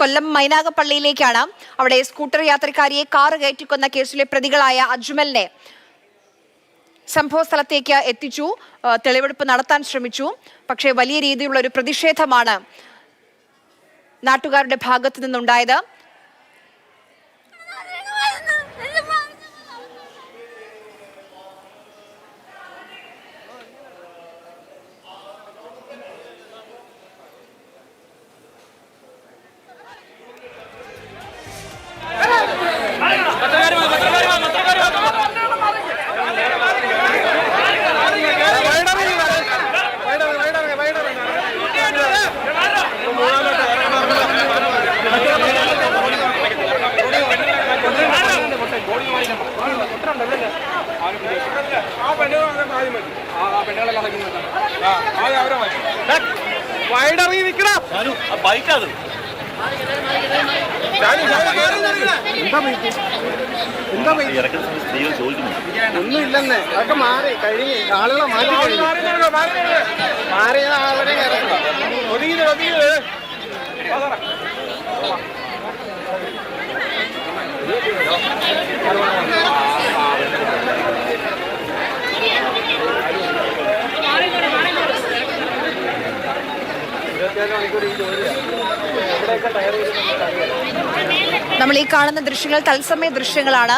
കൊല്ലം മൈനാഗപ്പള്ളിയിലേക്കാണ്. അവിടെ scooter യാത്രക്കാരിയെ car കയറ്റിക്കൊന്ന കേസിലെ പ്രതികളായ അജ്മലിനെ സംഭവ സ്ഥലത്തേക്ക് എത്തിച്ചു തെളിവെടുപ്പ് നടത്താൻ ശ്രമിച്ചു. പക്ഷേ വലിയ രീതിയിലുള്ള ഒരു പ്രതിഷേധമാണ് നാട്ടുകാരുടെ ഭാഗത്തു നിന്നുണ്ടായത്. ബൈക്കാത് എന്താ ബൈക്ക് ചോദിക്കുന്നുണ്ട് ഒന്നും ഇല്ലെന്ന് അതൊക്കെ മാറി കഴിഞ്ഞ് ആളുകളെ മാറ്റി കഴിഞ്ഞു. മാറിയ ആളുടെ നമ്മൾ ഈ കാണുന്ന ദൃശ്യങ്ങൾ തത്സമയ ദൃശ്യങ്ങളാണ്.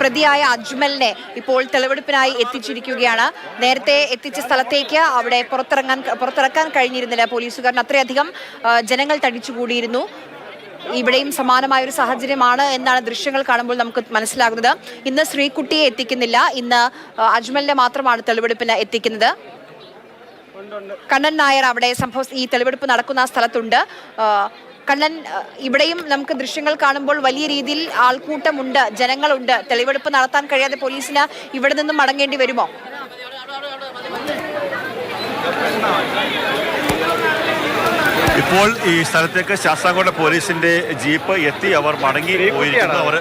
പ്രതിയായ അജ്മലിനെ ഇപ്പോൾ തെളിവെടുപ്പിനായി എത്തിച്ചിരിക്കുകയാണ്. നേരത്തെ എത്തിച്ച സ്ഥലത്തേക്ക് അവിടെ പുറത്തിറങ്ങാൻ പുറത്തിറക്കാൻ കഴിഞ്ഞിരുന്നില്ല പോലീസുകാരൻ. അത്രയധികം ജനങ്ങൾ തടിച്ചുകൂടിയിരുന്നു. ഇവിടെയും സമാനമായ ഒരു സാഹചര്യമാണ് എന്നാണ് ദൃശ്യങ്ങൾ കാണുമ്പോൾ നമുക്ക് മനസ്സിലാകുന്നത്. ഇന്ന് ശ്രീകുട്ടിയെ എത്തിക്കുന്നില്ല. ഇന്ന് അജ്മലിനെ മാത്രമാണ് തെളിവെടുപ്പിന് എത്തിക്കുന്നത്. കണ്ണൻ നായർ അവിടെ സംഭവ ഈ തെളിവെടുപ്പ് നടക്കുന്ന സ്ഥലത്തുണ്ട്. കണ്ണൻ ഇവിടെയും നമുക്ക് ദൃശ്യങ്ങൾ കാണുമ്പോൾ വലിയ രീതിയിൽ ആൾക്കൂട്ടമുണ്ട് ജനങ്ങളുണ്ട്. തെളിവെടുപ്പ് നടത്താൻ കഴിയാതെ പോലീസിന് ഇവിടെ നിന്നും മടങ്ങേണ്ടി വരുമോ? ഇപ്പോൾ ഈ സ്ഥലത്തേക്ക് ശാസ്താംകോട്ട പോലീസിന്റെ ജീപ്പ് എത്തി. അവർ മടങ്ങി പോയിരിക്കുന്നു. അവർ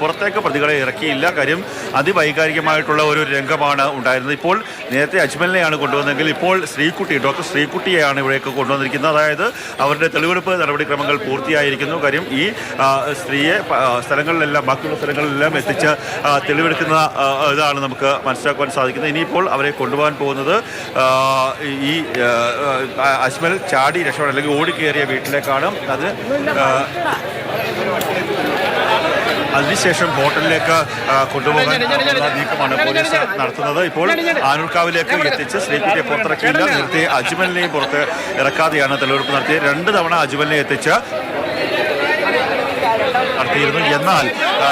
പുറത്തേക്ക് പ്രതികളെ ഇറക്കിയില്ല. കാര്യം അതിവൈകാരികമായിട്ടുള്ള ഒരു രംഗമാണ് ഉണ്ടായിരുന്നത്. ഇപ്പോൾ നേരത്തെ അജ്മലിനെയാണ് കൊണ്ടുവന്നെങ്കിൽ ഇപ്പോൾ ശ്രീകുട്ടി ഡോക്ടർ ശ്രീകുട്ടിയെയാണ് ഇവിടേക്ക് കൊണ്ടുവന്നിരിക്കുന്നത്. അതായത് അവരുടെ തെളിവെടുപ്പ് നടപടിക്രമങ്ങൾ പൂർത്തിയായിരിക്കുന്നു. കാര്യം ഈ സ്ത്രീയെ സ്ഥലങ്ങളിലെല്ലാം ബാക്കിയുള്ള സ്ഥലങ്ങളിലെല്ലാം എത്തിച്ച് തെളിവെടുക്കുന്ന ഇതാണ് നമുക്ക് മനസ്സിലാക്കുവാൻ സാധിക്കുന്നത്. ഇനിയിപ്പോൾ അവരെ കൊണ്ടുപോകാൻ പോകുന്നത് ഈ അജ്മൽ ചാടി രക്ഷപ്പെട അല്ലെങ്കിൽ ഓടിക്കേറിയ വീട്ടിലേക്കാണ് അത് അതിനുശേഷം ഹോട്ടലിലേക്ക് കൊണ്ടുപോകാൻ നീക്കമാണ് പോലീസ് നടത്തുന്നത്. ഇപ്പോൾ ആനൂർക്കാവിലേക്ക് എത്തിച്ച് ശ്രീകുട്ടിയെ പുറത്തിറക്കിയില്ല നേരത്തെ അജ്മലിനെയും പുറത്ത് ഇറക്കാതെയാണ് തെളിവെടുപ്പ് നടത്തിയത്. രണ്ട് തവണ അജ്മലിനെ എത്തിച്ച് നടത്തിയിരുന്നു. എന്നാൽ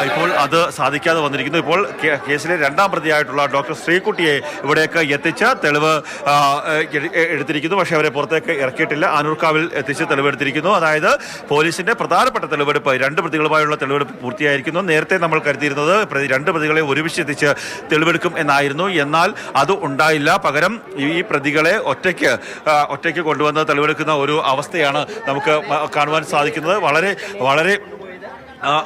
ഇപ്പോൾ അത് സാധിക്കാതെ വന്നിരിക്കുന്നു. ഇപ്പോൾ കേസിലെ രണ്ടാം പ്രതിയായിട്ടുള്ള ഡോക്ടർ ശ്രീകുട്ടിയെ ഇവിടേക്ക് എത്തിച്ച് തെളിവ് എടുത്തിരിക്കുന്നു. പക്ഷേ അവരെ പുറത്തേക്ക് ഇറക്കിയിട്ടില്ല. അനൂർക്കാവിൽ എത്തിച്ച് തെളിവെടുത്തിരിക്കുന്നു. അതായത് പോലീസിന്റെ പ്രധാനപ്പെട്ട തെളിവെടുപ്പ് രണ്ട് പ്രതികളുമായുള്ള തെളിവെടുപ്പ് പൂർത്തിയായിരിക്കുന്നു. നേരത്തെ നമ്മൾ കരുതിയിരുന്നത് രണ്ട് പ്രതികളെ ഒരുമിച്ച് എത്തിച്ച് തെളിവെടുക്കും എന്നായിരുന്നു. എന്നാൽ അത് ഉണ്ടായില്ല. പകരം ഈ പ്രതികളെ ഒറ്റയ്ക്ക് ഒറ്റയ്ക്ക് കൊണ്ടുവന്ന് തെളിവെടുക്കുന്ന ഒരു അവസ്ഥയാണ് നമുക്ക് കാണുവാൻ സാധിക്കുന്നത്. വളരെ വളരെ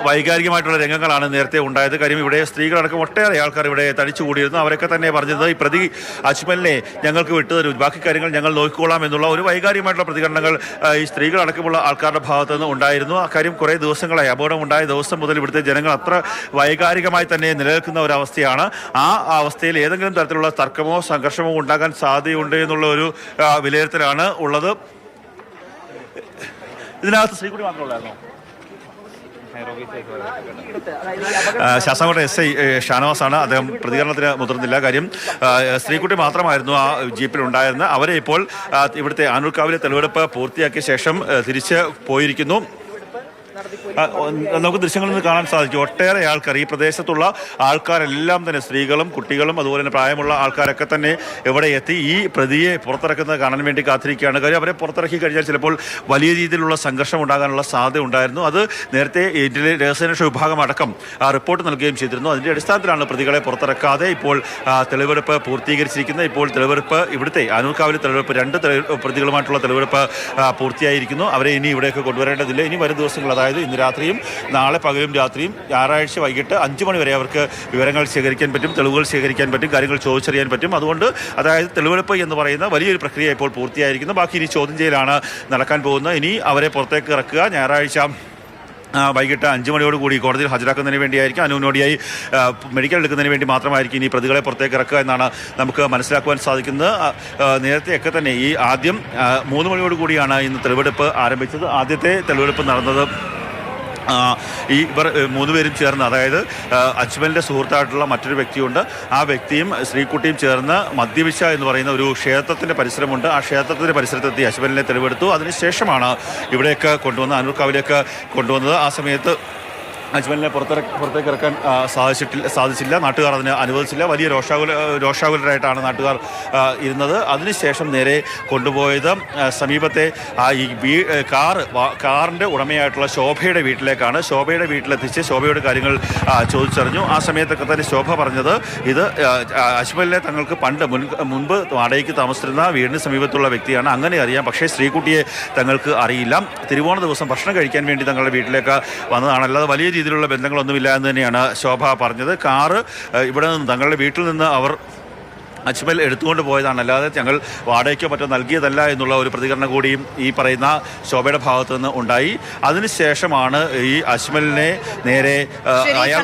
വൈകാരികമായിട്ടുള്ള രംഗങ്ങളാണ് നേരത്തെ ഉണ്ടായത്. കാര്യം ഇവിടെ സ്ത്രീകളടക്കം ഒട്ടേറെ ആൾക്കാർ ഇവിടെ തടിച്ചു കൂടിയിരുന്നു അവരൊക്കെ തന്നെ പറഞ്ഞത് ഈ പ്രതി അജ്മലിനെ ഞങ്ങൾക്ക് വിട്ടുതരൂ. ബാക്കി കാര്യങ്ങൾ ഞങ്ങൾ നോക്കിക്കോളാം എന്നുള്ള ഒരു വൈകാരികമായിട്ടുള്ള പ്രതികരണങ്ങൾ ഈ സ്ത്രീകളടക്കമുള്ള ആൾക്കാരുടെ ഭാഗത്തു നിന്ന് ഉണ്ടായിരുന്നു. ആ കാര്യം കുറേ ദിവസങ്ങളായി അപകടം ഉണ്ടായ ദിവസം മുതൽ ഇവിടുത്തെ ജനങ്ങൾ അത്ര വൈകാരികമായി തന്നെ നിലനിൽക്കുന്ന ഒരു അവസ്ഥയാണ്. ആ അവസ്ഥയിൽ ഏതെങ്കിലും തരത്തിലുള്ള തർക്കമോ സംഘർഷമോ ഉണ്ടാകാൻ സാധ്യതയുണ്ട് എന്നുള്ള ഒരു വിലയിരുത്തലാണ് ഉള്ളത്. ഇതിനകത്ത് ശ്രീകുടി മാത്രമുള്ളായിരുന്നോ ആ, ശാസ്താംകോട്ട എസ് ഐ ഷാനവാസാണ് അദ്ദേഹം പ്രതികരണത്തിന് മുതിർന്നില്ല. കാര്യം സ്ത്രീക്കുട്ടി മാത്രമായിരുന്നു ആ ജീപ്പിൽ ഉണ്ടായിരുന്നത്. അവരെ ഇപ്പോൾ ഇവിടുത്തെ ആനൂർക്കാവിലെ തെളിവെടുപ്പ് പൂർത്തിയാക്കിയ ശേഷം തിരിച്ച് പോയിരിക്കുന്നു. നമുക്ക് ദൃശ്യങ്ങളിൽ നിന്ന് കാണാൻ സാധിച്ചു ഒട്ടേറെ ആൾക്കാർ ഈ പ്രദേശത്തുള്ള ആൾക്കാരെല്ലാം തന്നെ സ്ത്രീകളും കുട്ടികളും അതുപോലെ തന്നെ പ്രായമുള്ള ആൾക്കാരൊക്കെ തന്നെ ഇവിടെ എത്തി ഈ പ്രതിയെ പുറത്തിറക്കുന്നത് കാണാൻ വേണ്ടി കാത്തിരിക്കുകയാണ്. കാര്യം അവരെ പുറത്തിറക്കി കഴിഞ്ഞാൽ ചിലപ്പോൾ വലിയ രീതിയിലുള്ള സംഘർഷം ഉണ്ടാകാനുള്ള സാധ്യത ഉണ്ടായിരുന്നു. അത് നേരത്തെ ഇന്ത്യയിലെ രഹസ്യാന്വേഷണ വിഭാഗം അടക്കം ആ, റിപ്പോർട്ട് നൽകുകയും ചെയ്തിരുന്നു. അതിന്റെ അടിസ്ഥാനത്തിലാണ് പ്രതികളെ പുറത്തിറക്കാതെ ഇപ്പോൾ തെളിവെടുപ്പ് പൂർത്തീകരിച്ചിരിക്കുന്നത്. ഇപ്പോൾ തെളിവെടുപ്പ് ഇവിടുത്തെ ആനൂർക്കാവിലെ തെളിവെടുപ്പ് രണ്ട് പ്രതികളുമായിട്ടുള്ള തെളിവെടുപ്പ് പൂർത്തിയായിരിക്കുന്നു. അവരെ ഇനി ഇവിടേക്ക് കൊണ്ടുവരേണ്ടതില്ല. ഇനി വരും ദിവസങ്ങൾ അതായത് അതായത് ഇന്ന് രാത്രിയും നാളെ പകലും രാത്രിയും ഞായറാഴ്ച വൈകിട്ട് അഞ്ച് മണി വരെ അവർക്ക് വിവരങ്ങൾ ശേഖരിക്കാൻ പറ്റും തെളിവുകൾ ശേഖരിക്കാൻ പറ്റും കാര്യങ്ങൾ ചോദിച്ചറിയാൻ പറ്റും. അതുകൊണ്ട് അതായത് തെളിവെടുപ്പ് എന്ന് പറയുന്ന വലിയൊരു പ്രക്രിയ ഇപ്പോൾ പൂർത്തിയായിരിക്കുന്നു. ബാക്കി ഇനി ചോദ്യം ചെയ്യലാണ് നടക്കാൻ പോകുന്നത്. ഇനി അവരെ പുറത്തേക്ക് ഇറക്കുക. ഞായറാഴ്ച വൈകിട്ട് അഞ്ച് മണിയോട് കൂടി കോടതിയിൽ ഹാജരാക്കുന്നതിന് വേണ്ടിയായിരിക്കും. അനുവിനോടിയായി ആ, മെഡിക്കൽ എടുക്കുന്നതിന് വേണ്ടി മാത്രമായിരിക്കും ഇനി പ്രതികളെ പുറത്തേക്ക് ഇറക്കുക എന്നാണ് നമുക്ക് മനസ്സിലാക്കുവാൻ സാധിക്കുന്നത്. നേരത്തെയൊക്കെ തന്നെ ഈ ആദ്യം മൂന്ന് മണിയോട് കൂടിയാണ് ഇന്ന് തെളിവെടുപ്പ് ആരംഭിച്ചത്. ആദ്യത്തെ തെളിവെടുപ്പ് നടന്നത് ഈ ഇവർ മൂന്നുപേരും ചേർന്ന് അതായത് അജ്മലിന്റെ സുഹൃത്തായിട്ടുള്ള മറ്റൊരു വ്യക്തിയുണ്ട്. ആ വ്യക്തിയും ശ്രീകുട്ടിയും ചേർന്ന് മദ്യവിശ എന്ന് പറയുന്ന ഒരു ക്ഷേത്രത്തിന്റെ പരിസരമുണ്ട്. ആ ക്ഷേത്രത്തിന്റെ പരിസരത്തെത്തി അജ്മലിനെ തെളിവെടുത്തു. അതിനുശേഷമാണ് ഇവിടേക്ക് കൊണ്ടുവന്ന് അനൂർക്കാവിലേക്ക് കൊണ്ടുവന്നത്. ആ സമയത്ത് അജ്മലിനെ പുറത്തിറ പുറത്തേക്ക് ഇറക്കാൻ സാധിച്ചിട്ടില്ല സാധിച്ചില്ല. നാട്ടുകാർ അതിന് അനുവദിച്ചില്ല. വലിയ രോഷാകുല രോഷാകുലരായിട്ടാണ് നാട്ടുകാർ ഇരുന്നത്. അതിനുശേഷം നേരെ കൊണ്ടുപോയത് സമീപത്തെ ഈ വീ കാറ് കാറിന്റെ ഉടമയായിട്ടുള്ള ശോഭയുടെ വീട്ടിലേക്കാണ്. ശോഭയുടെ വീട്ടിലെത്തിച്ച് ശോഭയുടെ കാര്യങ്ങൾ ചോദിച്ചറിഞ്ഞു. ആ സമയത്തൊക്കെ തന്നെ ശോഭ പറഞ്ഞത് ഇത് അജ്മലിനെ തങ്ങൾക്ക് പണ്ട് മുൻ മുൻപ് വാടകയ്ക്ക് താമസിച്ചിരുന്ന വീടിന് സമീപത്തുള്ള വ്യക്തിയാണ്. അങ്ങനെ അറിയാം. പക്ഷേ സ്ത്രീകുട്ടിയെ തങ്ങൾക്ക് അറിയില്ല. തിരുവോണ ദിവസം ഭക്ഷണം കഴിക്കാൻ വേണ്ടി തങ്ങളുടെ വീട്ടിലേക്ക് വന്നതാണല്ലാതെ വലിയ രീതിയിലുള്ള ബന്ധങ്ങളൊന്നുമില്ല എന്ന് തന്നെയാണ് ശോഭ പറഞ്ഞത്. കാറ് ഇവിടെ നിന്ന് തങ്ങളുടെ വീട്ടിൽ നിന്ന് അവർ അജ്മൽ എടുത്തുകൊണ്ട് പോയതാണ്. അല്ലാതെ ഞങ്ങൾ വാടകയ്ക്കോ മറ്റോ നൽകിയതല്ല എന്നുള്ള ഒരു പ്രതികരണം കൂടിയും ഈ പറയുന്ന ശോഭയുടെ ഭാഗത്തു നിന്ന് ഉണ്ടായി. അതിനുശേഷമാണ് ഈ അജ്മലിനെ നേരെ അയാൾ